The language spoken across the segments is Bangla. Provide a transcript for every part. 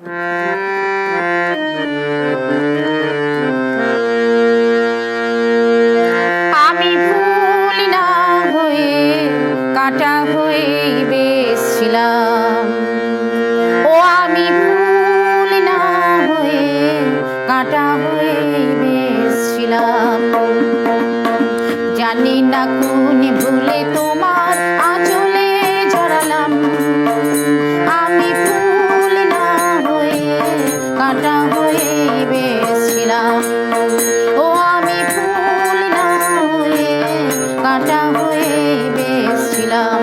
আমি ফুল না হয়ে কাটা হয়ে বেসছিলাম ও আমি ফুল না হয়ে কাটা হয়ে বেসছিলাম জানি না কোন ভুলে তোমার হয়ে বেসছিলাম ও হয়ে কাটা হয়ে বেসছিলাম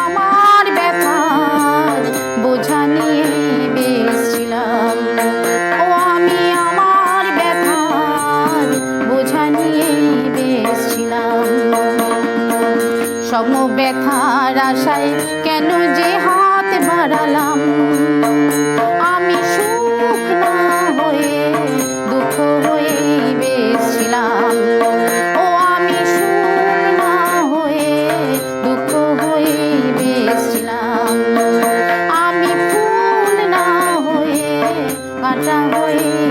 আমার ব্যথার বোঝা নিয়ে বেসছিলাম ও, আমি আমার ব্যথার বোঝা নিয়ে বেসছিলাম সম ব্যথার আশায় কেন যে হাত বাড়ালাম? 在会